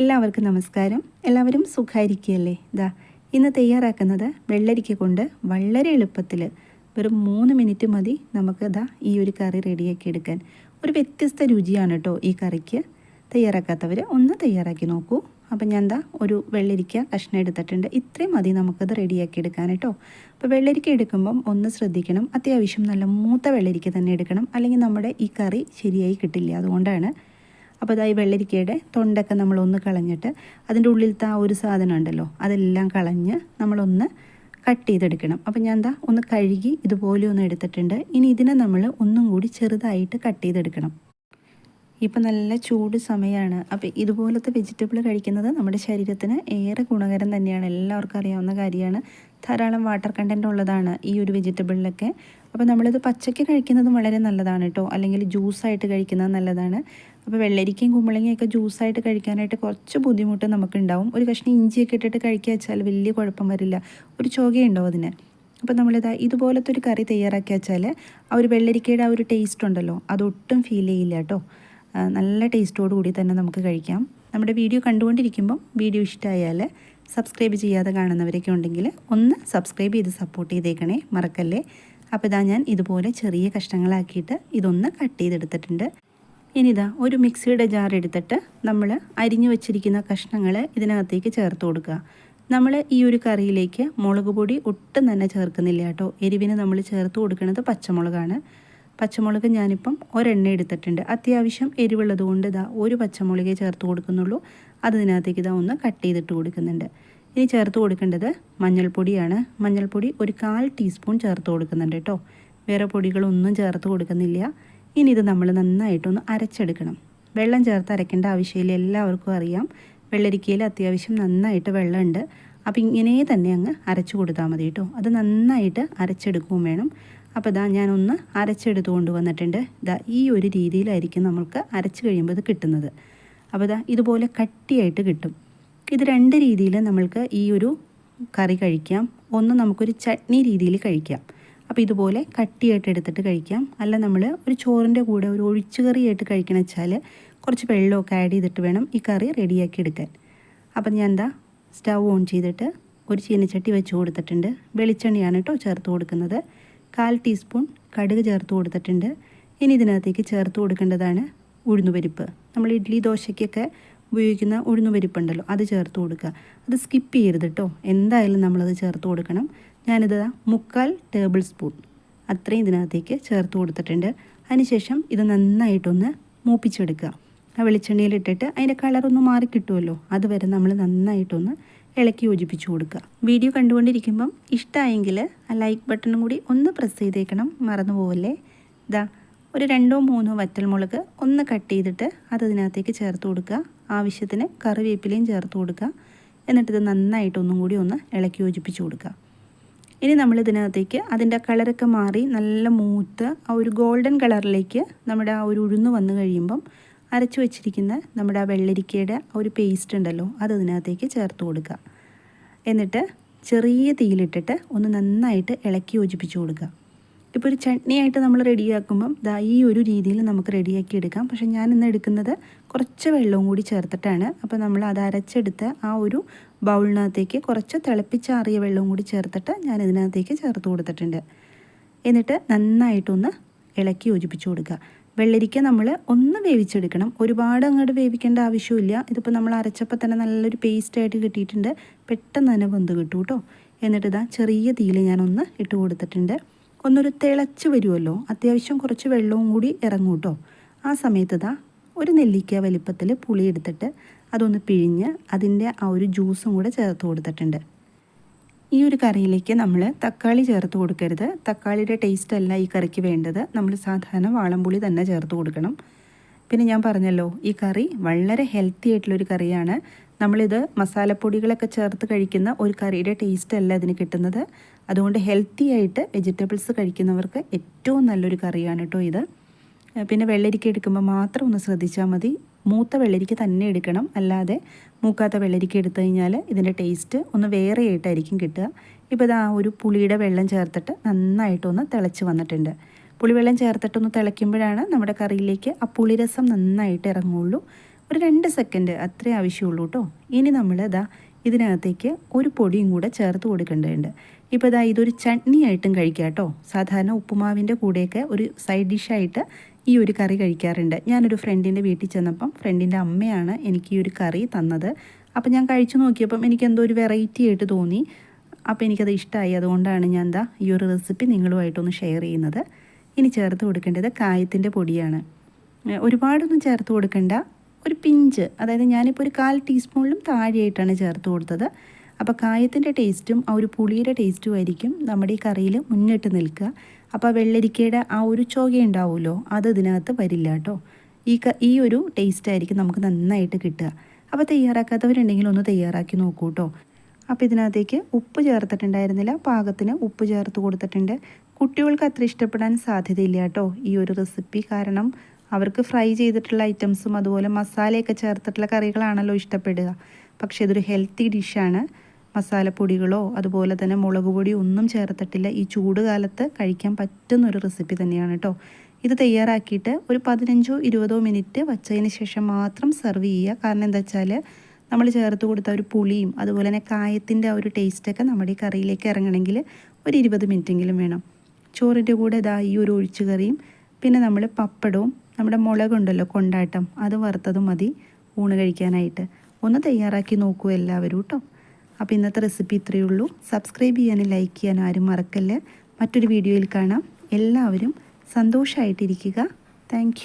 എല്ലാവർക്കും നമസ്കാരം. എല്ലാവരും സുഖമായിരിക്കുകയല്ലേ ഇതാ ഇന്ന് തയ്യാറാക്കുന്നത് വെള്ളരിക്ക കൊണ്ട് വളരെ എളുപ്പത്തിൽ വെറും മൂന്ന് മിനിറ്റ് മതി നമുക്ക് ഇതാ ഈ ഒരു കറി റെഡിയാക്കി എടുക്കാൻ. ഒരു വ്യത്യസ്ത രുചിയാണ് കേട്ടോ ഈ കറിക്ക്. തയ്യാറാക്കാത്തവർ ഒന്ന് തയ്യാറാക്കി നോക്കൂ. അപ്പം ഞാൻ എന്താ ഒരു വെള്ളരിക്ക കഷ്ണം എടുത്തിട്ടുണ്ട്. ഇത്രയും മതി നമുക്കത് റെഡിയാക്കി എടുക്കാൻ കേട്ടോ അപ്പോൾ വെള്ളരിക്ക എടുക്കുമ്പം ഒന്ന് ശ്രദ്ധിക്കണം. അത്യാവശ്യം നല്ല മൂത്ത വെള്ളരിക്ക തന്നെ എടുക്കണം. അല്ലെങ്കിൽ നമ്മുടെ ഈ കറി ശരിയായി കിട്ടില്ല. അതുകൊണ്ടാണ് അപ്പോൾ അതായി വെള്ളരിക്കയുടെ തൊണ്ടൊക്കെ നമ്മളൊന്ന് കളഞ്ഞിട്ട് അതിന്റെ ഉള്ളിലത്തെ ആ ഒരു സാധനം ഉണ്ടല്ലോ അതെല്ലാം കളഞ്ഞ് നമ്മളൊന്ന് കട്ട് ചെയ്തെടുക്കണം. അപ്പോൾ ഞാൻ എന്താ ഒന്ന് കഴുകി ഇതുപോലെ ഒന്ന് എടുത്തിട്ടുണ്ട്. ഇനി ഇതിനെ നമ്മൾ ഒന്നും കൂടി ചെറുതായിട്ട് കട്ട് ചെയ്തെടുക്കണം. ഇപ്പം നല്ല ചൂട് സമയമാണ്. അപ്പോൾ ഇതുപോലത്തെ വെജിറ്റബിൾ കഴിക്കുന്നത് നമ്മുടെ ശരീരത്തിന് ഏറെ ഗുണകരം തന്നെയാണ്. എല്ലാവർക്കും അറിയാവുന്ന കാര്യമാണ്. ധാരാളം വാട്ടർ കണ്ടന്റ് ഉള്ളതാണ് ഈ ഒരു വെജിറ്റബിളിലൊക്കെ. അപ്പോൾ നമ്മളിത് പച്ചയ്ക്ക് കഴിക്കുന്നതും വളരെ നല്ലതാണ് കേട്ടോ. അല്ലെങ്കിൽ ജ്യൂസായിട്ട് കഴിക്കുന്നത് നല്ലതാണ്. അപ്പോൾ വെള്ളരിക്കയും കുമ്പളങ്ങയൊക്കെ ജ്യൂസായിട്ട് കഴിക്കാനായിട്ട് കുറച്ച് ബുദ്ധിമുട്ട് നമുക്കുണ്ടാവും. ഒരു കഷ്ണം ഇഞ്ചിയൊക്കെ ഇട്ടിട്ട് കഴിക്കുക വെച്ചാൽ വലിയ കുഴപ്പം വരില്ല. ഒരു ചോകയുണ്ടാവും അതിന്? അപ്പോൾ നമ്മളിതാ ഇതുപോലത്തെ ഒരു കറി തയ്യാറാക്കി വെച്ചാൽ ആ ഒരു വെള്ളരിക്കയുടെ ആ ഒരു ടേസ്റ്റ് ഉണ്ടല്ലോ അതൊട്ടും ഫീൽ ചെയ്യില്ല കേട്ടോ നല്ല ടേസ്റ്റോടു കൂടി തന്നെ നമുക്ക് കഴിക്കാം. നമ്മുടെ വീഡിയോ കണ്ടുകൊണ്ടിരിക്കുമ്പം വീഡിയോ ഇഷ്ടമായാൽ സബ്സ്ക്രൈബ് ചെയ്യാതെ കാണുന്നവരൊക്കെ ഉണ്ടെങ്കിൽ ഒന്ന് സബ്സ്ക്രൈബ് ചെയ്ത് സപ്പോർട്ട് ചെയ്തേക്കണേ മറക്കല്ലേ. അപ്പോൾ ഇതാ ഞാൻ ഇതുപോലെ ചെറിയ കഷ്ണങ്ങളാക്കിയിട്ട് ഇതൊന്ന് കട്ട് ചെയ്തെടുത്തിട്ടുണ്ട്. ഇനിതാ ഒരു മിക്സിയുടെ ജാർ എടുത്തിട്ട് നമ്മൾ അരിഞ്ഞു വച്ചിരിക്കുന്ന കഷ്ണങ്ങൾ ഇതിനകത്തേക്ക് ചേർത്ത് കൊടുക്കുക. നമ്മൾ ഈ ഒരു കറിയിലേക്ക് മുളക് പൊടി ഒട്ടും തന്നെ ചേർക്കുന്നില്ല കേട്ടോ. എരിവിന് നമ്മൾ ചേർത്ത് കൊടുക്കുന്നത് പച്ചമുളകാണ്. പച്ചമുളക് ഞാനിപ്പം ഒരെണ്ണ എടുത്തിട്ടുണ്ട്. അത്യാവശ്യം എരിവുള്ളത് കൊണ്ട് ഇതാ ഒരു പച്ചമുളകേ ചേർത്ത് കൊടുക്കുന്നുള്ളൂ. അത് ഇതിനകത്തേക്ക് ഇതാ ഒന്ന് കട്ട് ചെയ്തിട്ട് കൊടുക്കുന്നുണ്ട്. ഇനി ചേർത്ത് കൊടുക്കേണ്ടത് മഞ്ഞൾപ്പൊടിയാണ്. മഞ്ഞൾപ്പൊടി ഒരു കാൽ ടീസ്പൂൺ ചേർത്ത് കൊടുക്കുന്നുണ്ട് കേട്ടോ. വേറെ പൊടികളൊന്നും ചേർത്ത് കൊടുക്കുന്നില്ല. ഇനി ഇത് നമ്മൾ നന്നായിട്ടൊന്ന് അരച്ചെടുക്കണം. വെള്ളം ചേർത്ത് അരയ്ക്കേണ്ട ആവശ്യമില്ല. എല്ലാവർക്കും അറിയാം. വെള്ളരിക്കയിൽ അത്യാവശ്യം നന്നായിട്ട് വെള്ളമുണ്ട്. അപ്പോൾ ഇങ്ങനെ തന്നെ അങ്ങ് അരച്ചു കൊടുത്താൽ മതി കേട്ടോ. അത് നന്നായിട്ട് അരച്ചെടുക്കുകയും വേണം. അപ്പോൾ ഇതാ ഞാനൊന്ന് അരച്ചെടുത്ത് കൊണ്ടുവന്നിട്ടുണ്ട് ഇതാ ഈ ഒരു രീതിയിലായിരിക്കും നമ്മൾക്ക് അരച്ച് കഴിയുമ്പോൾ ഇത് കിട്ടുന്നത്. അപ്പോൾ ഇതാ ഇതുപോലെ കട്ടിയായിട്ട് കിട്ടും. ഇത് രണ്ട് രീതിയിൽ നമ്മൾക്ക് ഈ ഒരു കറി കഴിക്കാം. ഒന്ന് നമുക്കൊരു ചട്നി രീതിയിൽ കഴിക്കാം. അപ്പോൾ ഇതുപോലെ കട്ടിയായിട്ട് എടുത്തിട്ട് കഴിക്കാം. അല്ല നമ്മൾ ഒരു ചോറിന്റെ കൂടെ ഒരു ഒഴിച്ചു കറിയായിട്ട് കഴിക്കണം വെച്ചാൽ കുറച്ച് വെള്ളമൊക്കെ ആഡ് ചെയ്തിട്ട് വേണം ഈ കറി റെഡിയാക്കി എടുക്കാൻ. അപ്പം ഞാൻ എന്താ സ്റ്റൗ ഓൺ ചെയ്തിട്ട് ഒരു ചീനച്ചട്ടി വെച്ച് കൊടുത്തിട്ടുണ്ട്. വെളിച്ചെണ്ണയാണ് കേട്ടോ ചേർത്ത് കൊടുക്കുന്നത്. കാൽ ടീസ്പൂൺ കടുക് ചേർത്ത് കൊടുത്തിട്ടുണ്ട്. ഇനി ഇതിനകത്തേക്ക് ചേർത്ത് കൊടുക്കേണ്ടതാണ് ഉഴുന്നുപരിപ്പ്. നമ്മൾ ഇഡ്ഡലി ദോശയ്ക്കൊക്കെ ഉപയോഗിക്കുന്ന ഉഴുന്നുപരിപ്പുണ്ടല്ലോ അത് ചേർത്ത് കൊടുക്കുക. അത് സ്കിപ്പ് ചെയ്യരുത് കേട്ടോ. എന്തായാലും നമ്മളത് ചേർത്ത് കൊടുക്കണം. ഞാനിത് മുക്കാൽ ടേബിൾ സ്പൂൺ അത്രയും ഇതിനകത്തേക്ക് ചേർത്ത് കൊടുത്തിട്ടുണ്ട്. അതിനുശേഷം ഇത് നന്നായിട്ടൊന്ന് മൂപ്പിച്ചെടുക്കുക. ആ വെളിച്ചെണ്ണയിലിട്ടിട്ട് അതിന്റെ കളറൊന്ന് മാറി കിട്ടുമല്ലോ അതുവരെ നമ്മൾ നന്നായിട്ടൊന്ന് ഇളക്കി യോജിപ്പിച്ച് കൊടുക്കുക. വീഡിയോ കണ്ടുകൊണ്ടിരിക്കുമ്പം ഇഷ്ടമായെങ്കിൽ ആ ലൈക്ക് ബട്ടണും കൂടി ഒന്ന് പ്രസ് ചെയ്തേക്കണം മറന്നു പോവല്ലേ? ഇതാ ഒരു രണ്ടോ മൂന്നോ വറ്റൽമുളക് ഒന്ന് കട്ട് ചെയ്തിട്ട് അത് ഇതിനകത്തേക്ക് ചേർത്ത് കൊടുക്കുക. ആവശ്യത്തിന് കറിവേപ്പിലയും ചേർത്ത് കൊടുക്കുക. എന്നിട്ടിത് നന്നായിട്ട് ഒന്നും കൂടി ഒന്ന് ഇളക്കി യോജിപ്പിച്ച് കൊടുക്കുക. ഇനി നമ്മൾ ഇതിനകത്തേക്ക് അതിന്റെ കളറൊക്കെ മാറി നല്ല മൂത്ത് ആ ഒരു ഗോൾഡൻ കളറിലേക്ക് നമ്മുടെ ആ ഒരു ഉഴുന്ന് വന്നു കഴിയുമ്പം അരച്ചു വെച്ചിരിക്കുന്ന നമ്മുടെ ആ വെള്ളരിക്കയുടെ ഒരു പേസ്റ്റ് ഉണ്ടല്ലോ അത് ഇതിനകത്തേക്ക് ചേർത്ത് കൊടുക്കുക. എന്നിട്ട് ചെറിയ തീയിലിട്ടിട്ട് ഒന്ന് നന്നായിട്ട് ഇളക്കി യോജിപ്പിച്ച് കൊടുക്കുക. ഇപ്പോൾ ഒരു ചട്നിയായിട്ട് നമ്മൾ റെഡിയാക്കുമ്പം ദാ ഈ ഒരു രീതിയിൽ നമുക്ക് റെഡിയാക്കി എടുക്കാം. പക്ഷേ ഞാൻ ഇന്ന് എടുക്കുന്നത് കുറച്ച് വെള്ളവും കൂടി ചേർത്തിട്ടാണ് അപ്പോൾ നമ്മൾ അത് അരച്ചെടുത്ത് ആ ഒരു ബൗളിനകത്തേക്ക് കുറച്ച് തിളപ്പിച്ചാറിയ വെള്ളവും കൂടി ചേർത്തിട്ട് ഞാൻ ഇതിനകത്തേക്ക് ചേർത്ത് കൊടുത്തിട്ടുണ്ട്. എന്നിട്ട് നന്നായിട്ടൊന്ന് ഇളക്കി യോജിപ്പിച്ച് കൊടുക്കുക. വെള്ളരിക്ക നമ്മൾ ഒന്ന് വേവിച്ചെടുക്കണം. ഒരുപാട് അങ്ങോട്ട് വേവിക്കേണ്ട ആവശ്യമില്ല. ഇതിപ്പോൾ നമ്മൾ അരച്ചപ്പോൾ തന്നെ നല്ലൊരു പേസ്റ്റായിട്ട് കിട്ടിയിട്ടുണ്ട്. പെട്ടെന്ന് തന്നെ വെന്ത് കിട്ടും കേട്ടോ. എന്നിട്ട് ഇതാ ചെറിയ തീയിൽ ഞാനൊന്ന് ഇട്ട് കൊടുത്തിട്ടുണ്ട്. ഒന്നൊരു തിളച്ച് വരുമല്ലോ. അത്യാവശ്യം കുറച്ച് വെള്ളവും കൂടി ഇറങ്ങും കേട്ടോ. ആ സമയത്ത് ഇതാ ഒരു നെല്ലിക്ക വലിപ്പത്തിൽ പുളി എടുത്തിട്ട് അതൊന്ന് പിഴിഞ്ഞ് അതിന്റെ ആ ഒരു ജ്യൂസും കൂടെ ചേർത്ത് കൊടുത്തിട്ടുണ്ട്. ഈ ഒരു കറിയിലേക്ക് നമ്മൾ തക്കാളി ചേർത്ത് കൊടുക്കരുത്. തക്കാളിയുടെ ടേസ്റ്റ് അല്ല ഈ കറിക്ക് വേണ്ടത്. നമ്മൾ സാധാരണ വാളംപുളി തന്നെ ചേർത്ത് കൊടുക്കണം. പിന്നെ ഞാൻ പറഞ്ഞല്ലോ ഈ കറി വളരെ ഹെൽത്തി ആയിട്ടുള്ളൊരു കറിയാണ്. നമ്മളിത് മസാലപ്പൊടികളൊക്കെ ചേർത്ത് കഴിക്കുന്ന ഒരു കറിയുടെ ടേസ്റ്റ് അല്ല ഇതിന് കിട്ടുന്നത്. അതുകൊണ്ട് ഹെൽത്തി ആയിട്ട് വെജിറ്റബിൾസ് കഴിക്കുന്നവർക്ക് ഏറ്റവും നല്ലൊരു കറിയാണ് കേട്ടോ ഇത്. പിന്നെ വെള്ളരിക്ക എടുക്കുമ്പോൾ മാത്രം ഒന്ന് ശ്രദ്ധിച്ചാൽ മതി. മൂത്ത വെള്ളരിക്ക തന്നെ എടുക്കണം. അല്ലാതെ മൂക്കാത്ത വെള്ളരിക്ക എടുത്തു കഴിഞ്ഞാൽ ഇതിന്റെ ടേസ്റ്റ് ഒന്ന് വേറെ ആയിട്ടായിരിക്കും കിട്ടുക. ഇപ്പോൾ ഇത് ആ ഒരു പുളിയുടെ വെള്ളം ചേർത്തിട്ട് നന്നായിട്ടൊന്ന് തിളച്ച് വന്നിട്ടുണ്ട്. പുളിവെള്ളം ചേർത്തിട്ടൊന്ന് തിളയ്ക്കുമ്പോഴാണ് നമ്മുടെ കറിയിലേക്ക് ആ പുളിരസം നന്നായിട്ട് ഇറങ്ങുള്ളൂ. ഒരു രണ്ട് സെക്കൻഡ് അത്രേ ആവശ്യമുള്ളൂ കേട്ടോ. ഇനി നമ്മൾ ഇതാ ഇതിനകത്തേക്ക് ഒരു പൊടിയും കൂടെ ചേർത്ത് കൊടുക്കേണ്ടതുണ്ട്. ഇപ്പോൾ ഇതാ ഇതൊരു ചട്നി ആയിട്ടും കഴിക്കാം കേട്ടോ. സാധാരണ ഉപ്പുമാവിന്റെ കൂടെയൊക്കെ ഒരു സൈഡ് ഡിഷായിട്ട് ഈ ഒരു കറി കഴിക്കാറുണ്ട്. ഞാനൊരു ഫ്രണ്ടിന്റെ വീട്ടിൽ ചെന്നപ്പം ഫ്രണ്ടിന്റെ അമ്മയാണ് എനിക്ക് ഈ ഒരു കറി തന്നത്. അപ്പം ഞാൻ കഴിച്ചു നോക്കിയപ്പം എനിക്ക് എന്തോ ഒരു വെറൈറ്റി ആയിട്ട് തോന്നി. അപ്പോൾ എനിക്കത് ഇഷ്ടമായി അതുകൊണ്ടാണ് ഞാൻ എന്താ ഈ ഒരു റെസിപ്പി നിങ്ങളുമായിട്ടൊന്ന് ഷെയർ ചെയ്യുന്നത്. ഇനി ചേർത്ത് കൊടുക്കേണ്ടത് കായത്തിന്റെ പൊടിയാണ്. ഒരുപാടൊന്നും ചേർത്ത് കൊടുക്കേണ്ട. ഒരു പിഞ്ച് അതായത് ഞാനിപ്പോൾ ഒരു കാൽ ടീസ്പൂണിലും താഴെയായിട്ടാണ് ചേർത്ത് കൊടുത്തത്. അപ്പോൾ കായത്തിന്റെ ടേസ്റ്റും ആ ഒരു പുളിയുടെ ടേസ്റ്റും ആയിരിക്കും നമ്മുടെ ഈ കറിയിൽ മുന്നിട്ട് നിൽക്കുക. അപ്പോൾ വെള്ളരിക്കയുടെ ആ ഒരു ചോക ഉണ്ടാവുമല്ലോ അത് ഇതിനകത്ത് വരില്ല കേട്ടോ ഈ ഈ ഒരു ടേസ്റ്റ് ആയിരിക്കും നമുക്ക് നന്നായിട്ട് കിട്ടുക. അപ്പോൾ തയ്യാറാക്കാത്തവരുണ്ടെങ്കിൽ ഒന്ന് തയ്യാറാക്കി നോക്കൂ കേട്ടോ അപ്പോൾ ഇതിനകത്തേക്ക് ഉപ്പ് ചേർത്തിട്ടുണ്ടായിരുന്നില്ല പാകത്തിന് ഉപ്പ് ചേർത്ത് കൊടുത്തിട്ടുണ്ട്. കുട്ടികൾക്ക് അത്ര ഇഷ്ടപ്പെടാൻ സാധ്യതയില്ല കേട്ടോ ഈ ഒരു റെസിപ്പി കാരണം അവർക്ക് ഫ്രൈ ചെയ്തിട്ടുള്ള ഐറ്റംസും അതുപോലെ മസാലയൊക്കെ ചേർത്തിട്ടുള്ള കറികളാണല്ലോ ഇഷ്ടപ്പെടുക. പക്ഷേ ഇതൊരു ഹെൽത്തി ഡിഷാണ് മസാലപ്പൊടികളോ അതുപോലെ തന്നെ മുളക് പൊടിയോ ഒന്നും ചേർത്തിട്ടില്ല. ഈ ചൂട് കാലത്ത് കഴിക്കാൻ പറ്റുന്ന ഒരു റെസിപ്പി തന്നെയാണ് കേട്ടോ ഇത് തയ്യാറാക്കിയിട്ട് ഒരു പതിനഞ്ചോ ഇരുപതോ മിനിറ്റ് വച്ചതിന് ശേഷം മാത്രം സെർവ് ചെയ്യുക. കാരണം എന്താ വെച്ചാൽ നമ്മൾ ചേർത്ത് കൊടുത്ത ഒരു പുളിയും അതുപോലെ തന്നെ കായത്തിന്റെ ആ ഒരു ടേസ്റ്റൊക്കെ നമ്മുടെ ഈ കറിയിലേക്ക് ഇറങ്ങണമെങ്കിൽ ഒരു ഇരുപത് മിനിറ്റെങ്കിലും വേണം. ചോറിന്റെ കൂടെ ഇതാ ഈ ഒരു ഒഴിച്ചുകറിയും പിന്നെ നമ്മൾ പപ്പടവും നമ്മുടെ മുളകുണ്ടല്ലോ കൊണ്ടാട്ടം അത് വറുത്തതും മതി ഊണ് കഴിക്കാനായിട്ട്. ഒന്ന് തയ്യാറാക്കി നോക്കൂ എല്ലാവരും കേട്ടോ അപ്പോൾ ഇന്നത്തെ റെസിപ്പി ഇത്രയേ ഉള്ളൂ. സബ്സ്ക്രൈബ് ചെയ്യാനും ലൈക്ക് ചെയ്യാനും ആരും മറക്കല്ലേ. മറ്റൊരു വീഡിയോയിൽ കാണാം. എല്ലാവരും സന്തോഷമായിട്ടിരിക്കുക താങ്ക്